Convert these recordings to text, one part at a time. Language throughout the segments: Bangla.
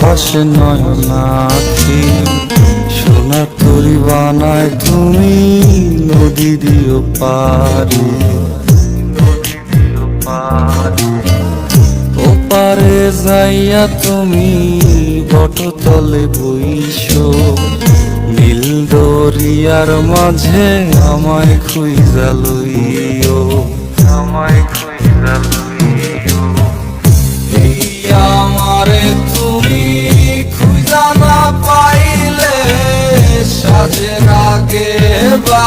ভাসে নয়নাখি সোনার তরি বানায় তুমি নদী দিও পারি ওপারে যাইয়া তুমি বটতলে বইছো নীল দরিয়ার মাঝে আমায় খুঁজা লইও, আমায় খুঁজা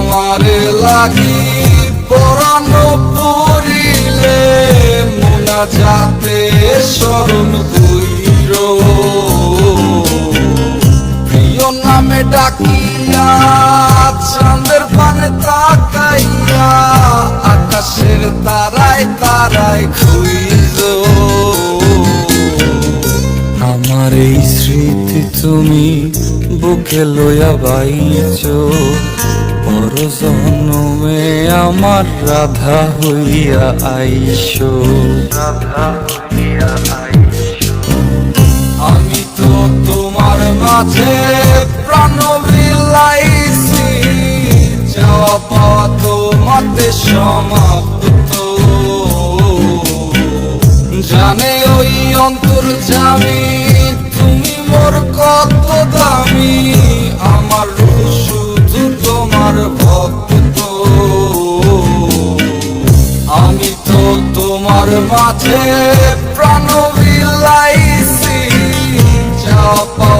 আমার লাগি পরানো পড়িলে মোনা যাতে স্মরণ কইর। প্রিয় নামে ডাকিয়া, চাঁদের পানে তাকাইয়া, আকাশের তারায় তারায় খুইজ এই স্মৃতি তুমি বুকে লইয়া বাইছ। পর জন্মে আমার রাধা হইয়া আইস আমি তো তোমার মাঝে প্রাণ বিলাইছি। যাওয়া পাওয়া তোমাতে সমাপ্ত। জানে ওই অন্তর জামি কত দামি আমার শুধু তোমার ভক্ত। আমি তো তোমার মাঝে প্রাণ বিলাইছি। চাপা